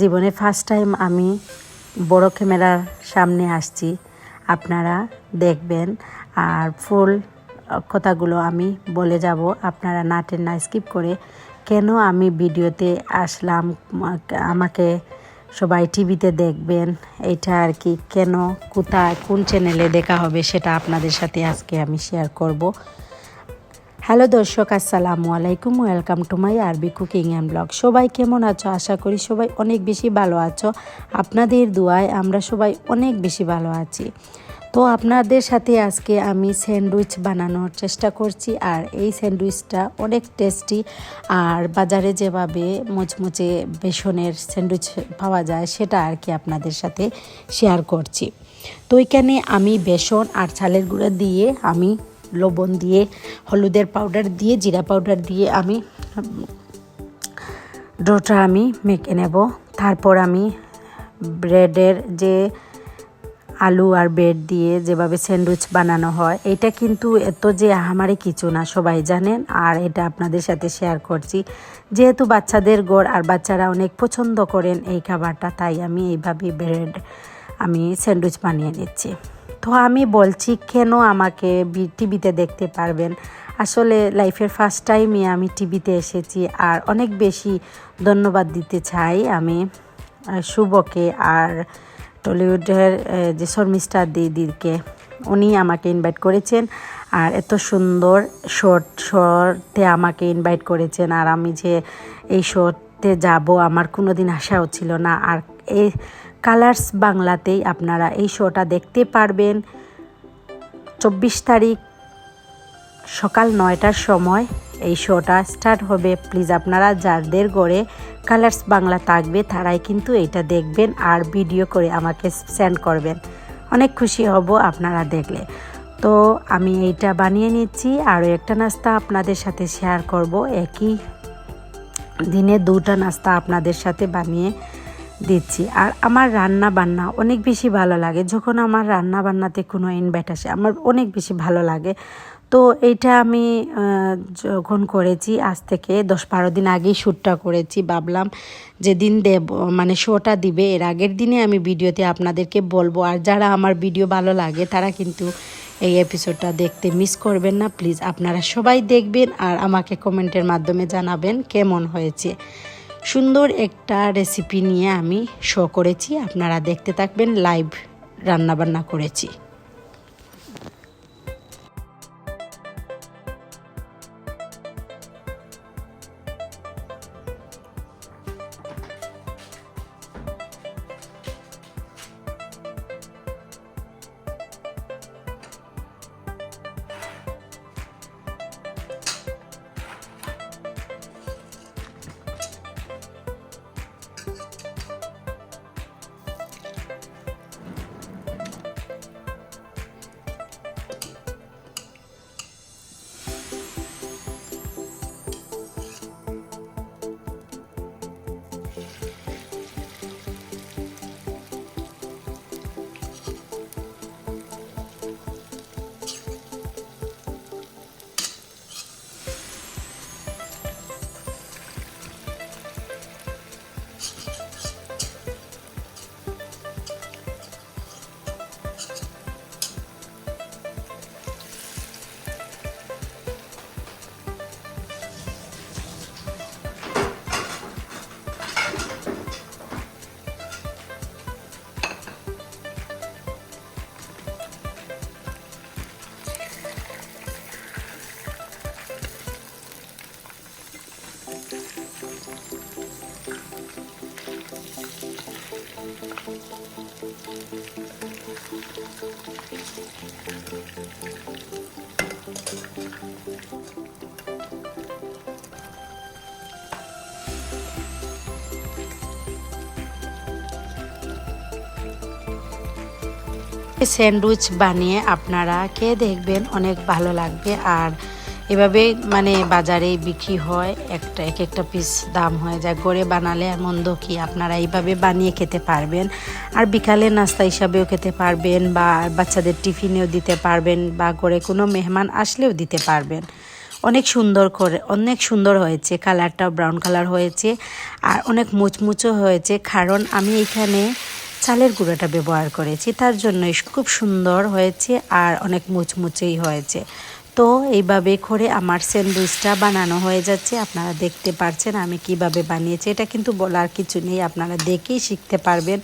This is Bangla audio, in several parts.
জীবনে ফার্স্ট টাইম আমি বড় ক্যামেরার সামনে আসছি। আপনারা দেখবেন আর ফুল কথাগুলো আমি বলে যাব। আপনারা না টেন না স্কিপ করে কেন আমি ভিডিওতে আসলাম, আমাকে সবাই টিভিতে দেখবেন, এটা আর কি কেন, কোথায়, কোন চ্যানেলে দেখা হবে সেটা আপনাদের সাথে আজকে আমি শেয়ার করব। হ্যালো দর্শক, আসসালামু আলাইকুম। ওয়েলকাম টু মাই আরবি কুকিং অ্যান্ড ব্লগ সবাই কেমন আছো? আশা করি সবাই অনেক বেশি ভালো আছো। আপনাদের দোয়ায় আমরা সবাই অনেক বেশি ভালো আছি। তো আপনাদের সাথে আজকে আমি স্যান্ডউইচ বানানোর চেষ্টা করছি আর এই স্যান্ডউইচটা অনেক টেস্টি আর বাজারে যেভাবে মুচমুচে বেসনের স্যান্ডউইচ পাওয়া যায় সেটা আর কি আপনাদের সাথে শেয়ার করছি। তো এখানে আমি বেসন আর চালের গুঁড়া দিয়ে আমি লবণ দিয়ে, হলুদের পাউডার দিয়ে, জিরা পাউডার দিয়ে আমি, ডোটা আমি মেখে নেব। তারপর আমি ব্রেডের যে আলু আর ব্রেড দিয়ে যেভাবে স্যান্ডউইচ বানানো হয়, এটা কিন্তু এত যে আমারই কিছু না, সবাই জানেন। আর এটা আপনাদের সাথে শেয়ার করছি। যেহেতু বাচ্চাদের গড় আর বাচ্চারা অনেক পছন্দ করেন এই খাবারটা, তাই আমি এইভাবে ব্রেড আমি স্যান্ডউইচ বানিয়ে নিচ্ছি। তো আমি বলছি, কেন আমাকে টিভিতে দেখতে পারবেন? আসলে লাইফের ফার্স্ট টাইমে আমি টিভিতে এসেছি আর অনেক বেশি ধন্যবাদ দিতে চাই আমি শুভকে আর টলিউডের যে শর্মিষ্ঠা দিদিকে। উনি আমাকে ইনভাইট করেছেন আর এত সুন্দর শর্ট শর্টে আমাকে ইনভাইট করেছেন আর আমি যে এই শর্টে যাব আমার কোনো দিন আশাও ছিল না। আর এই কালার্স বাংলাতেই আপনারা এই শোটা দেখতে পারবেন। চব্বিশ তারিখ সকাল নয়টার সময় এই শোটা স্টার্ট হবে। প্লিজ আপনারা যাদের গড়ে কালার্স বাংলা থাকবে, তারাই কিন্তু এটা দেখবেন আর ভিডিও করে আমাকে সেন্ড করবেন। অনেক খুশি হব আপনারা দেখলে। তো আমি এইটা বানিয়ে নিচ্ছি। আরও একটা নাস্তা আপনাদের সাথে শেয়ার করব। একই দিনে দুটা নাস্তা আপনাদের সাথে বানিয়ে দিচ্ছি। আর আমার রান্না বান্না অনেক বেশি ভালো লাগে। যখন আমার রান্না বান্নাতে কোনো ইনভাইট আসে, আমার অনেক বেশি ভালো লাগে। তো এইটা আমি যখন করেছি, আজ থেকে দশ বারো দিন আগেই শ্যুটটা করেছি। ভাবলাম যেদিন দেব মানে শোটা দিবে। এর আগের দিনে আমি ভিডিওতে আপনাদেরকে বলব, আর যারা আমার ভিডিও ভালো লাগে, তারা কিন্তু এই এপিসোডটা দেখতে মিস করবেন না। প্লিজ আপনারা সবাই দেখবেন, আর আমাকে কমেন্টের মাধ্যমে জানাবেন কেমন হয়েছে। সুন্দর একটা রেসিপি নিয়ে আমি শো করেছি। আপনারা দেখতে থাকবেন লাইভ রান্নাবান্না করেছি। স্যান্ডউইচ বানিয়ে আপনারা খেয়ে দেখবেন অনেক ভালো লাগবে। আর এভাবে মানে বাজারে বিক্রি হয়, একটা এক একটা পিস দাম হয়ে যায়। গড়ে বানালে মন্দ কি? আপনারা এইভাবে বানিয়ে খেতে পারবেন। আর বিকালে নাস্তা হিসাবেও খেতে পারবেন বা বাচ্চাদের টিফিনেও দিতে পারবেন বা গড়ে কোনো মেহমান আসলেও দিতে পারবেন। অনেক সুন্দর করে, অনেক সুন্দর হয়েছে। কালারটাও ব্রাউন কালার হয়েছে। আর অনেক মুচমুচো হয়েছে। কারণ আমি এখানে চালের গুঁড়োটা ব্যবহার করেছি। তার জন্যই খুব সুন্দর হয়েছে আর অনেক মুচমুচেই হয়েছে। তো এইভাবে করে আমার স্যান্ডউইচটা বানানো হয়ে যাচ্ছে। আপনারা দেখতে পারছেন আমি কীভাবে বানিয়েছি। এটা কিন্তু বলার কিছু নেই, আপনারা দেখেই শিখতে পারবেন।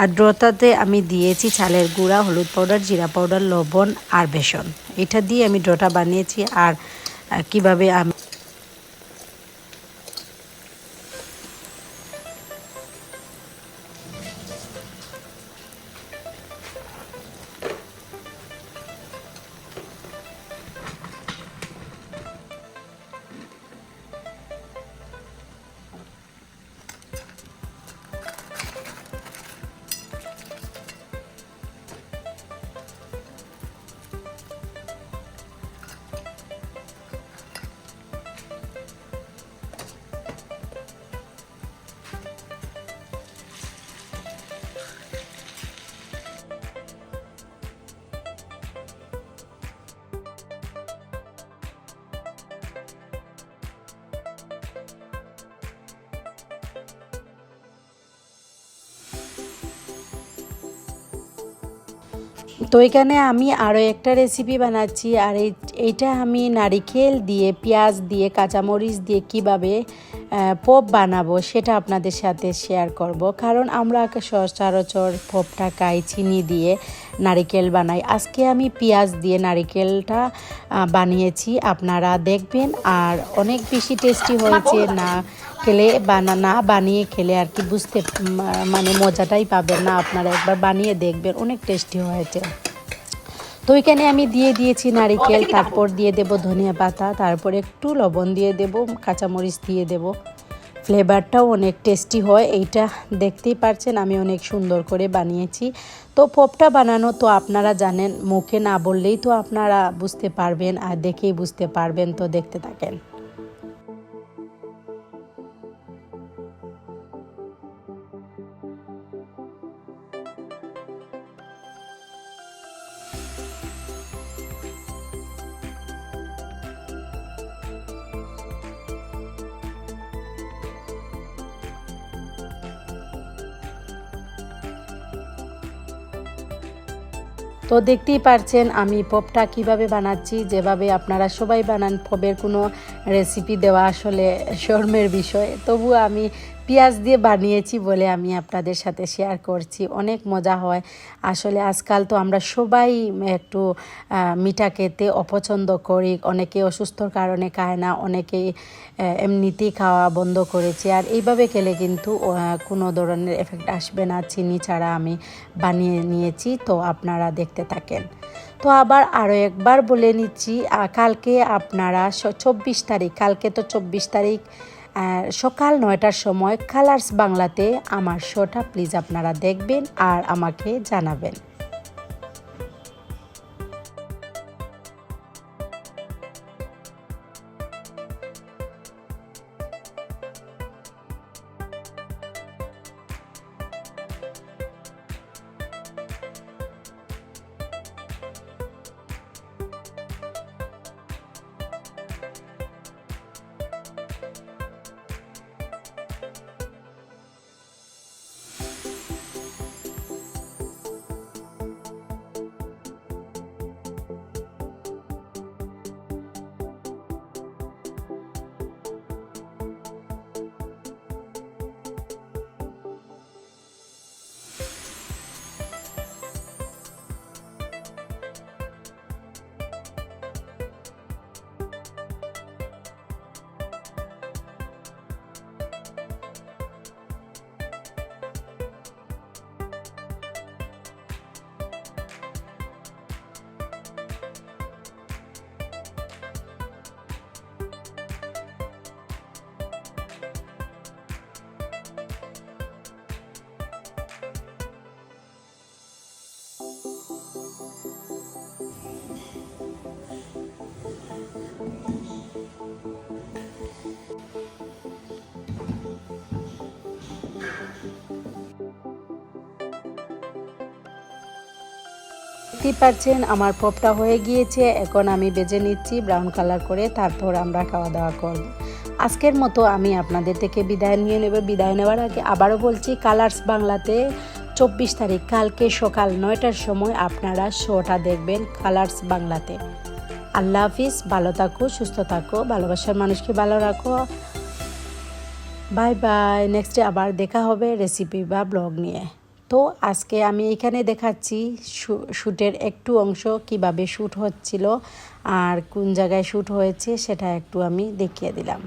আর ড্রোটাতে আমি দিয়েছি চালের গুঁড়া, হলুদ পাউডার, জিরা পাউডার, লবণ আর বেসন। এটা দিয়ে আমি ড্রোটা বানিয়েছি আর কীভাবে আমি তো এখানে আমি আরও একটা রেসিপি বানাচ্ছি, আর এই, এইটা আমি নারিকেল দিয়ে, পেঁয়াজ দিয়ে, কাঁচামরিচ দিয়ে কীভাবে পপ বানাবো, সেটা আপনাদের সাথে শেয়ার করব। কারণ আমরা সচরাচর পপটা খাই, চিনি দিয়ে নারিকেল বানাই। আজকে আমি পেঁয়াজ দিয়ে নারিকেলটা বানিয়েছি, আপনারা দেখবেন। আর অনেক বেশি টেস্টি হয়েছে না খেলে বানা না বানিয়ে খেলে আর কি, বুঝতে মানে মজাটাই পাবেন না। আপনারা একবার বানিয়ে দেখবেন, অনেক টেস্টি হয়েছে। তো এখানে আমি দিয়ে দিয়েছি নারিকেল তারপর দিয়ে দেব ধনিয়া পাতা তারপর একটু লবণ দিয়ে দেব কাঁচামরিচ দিয়ে দেব। ফ্লেভারটাও অনেক টেস্টি হয় এইটা দেখতেই পারছেন আমি অনেক সুন্দর করে বানিয়েছি। তো পপটা বানানো তো আপনারা জানেন মুখে না বললেই তো আপনারা বুঝতে পারবেন আর দেখেই বুঝতে পারবেন তো দেখতে থাকেন। তো দেখতেই পারছেন আমি পপটা কীভাবে বানাচ্ছি, যেভাবে আপনারা সবাই বানান, পপের কোনো রেসিপি দেওয়া আসলে শর্মের বিষয়। তবু আমি পেঁয়াজ দিয়ে বানিয়েছি বলে আমি আপনাদের সাথে শেয়ার করছি। অনেক মজা হয়। আসলে আজকাল তো আমরা সবাই একটু মিঠা খেতে অপছন্দ করি। অনেকে অসুস্থর কারণে খায় না, অনেকে এমনিতেই খাওয়া বন্ধ করেছে। আর এইভাবে খেলে কিন্তু কোনো ধরনের এফেক্ট আসবে না। চিনি ছাড়া আমি বানিয়ে নিয়েছি, তো আপনারা দেখতে থাকেন। তো আবার আরও একবার বলে নিচ্ছি কালকে আপনারা চব্বিশ তারিখ, কালকে তো চব্বিশ তারিখ আহ, সকাল নয়টার সময় কালার্স বাংলাতে আমার শোটা প্লিজ আপনারা দেখবেন আর আমাকে জানাবেন। দেখতেই পাচ্ছেন আমার পপটা হয়ে গিয়েছে, এখন আমি বেজে নিচ্ছি ব্রাউন কালার করে, তারপর আমরা খাওয়া দাওয়া করব। আজকের মতো আমি আপনাদের থেকে বিদায় নিয়ে নেব। বিদায় নেওয়ার আগে আবারও বলছি কালার্স বাংলাতে চব্বিশ তারিখ, কালকে সকাল নয়টার সময় আপনারা শোটা দেখবেন কালার্স বাংলাতে। আল্লাহ হাফিজ, ভালো থাকো, সুস্থ থাকো, ভালোবাসার মানুষকে ভালো রাখো। বাই বাই নেক্সটে আবার দেখা হবে রেসিপি বা ব্লগ নিয়ে। তো আজকে আমি এখানে দেখাচ্ছি শ্যুটের একটু অংশ কীভাবে শ্যুট হচ্ছিল আর কোন জায়গায় শ্যুট হয়েছে সেটা একটু আমি দেখিয়ে দিলাম।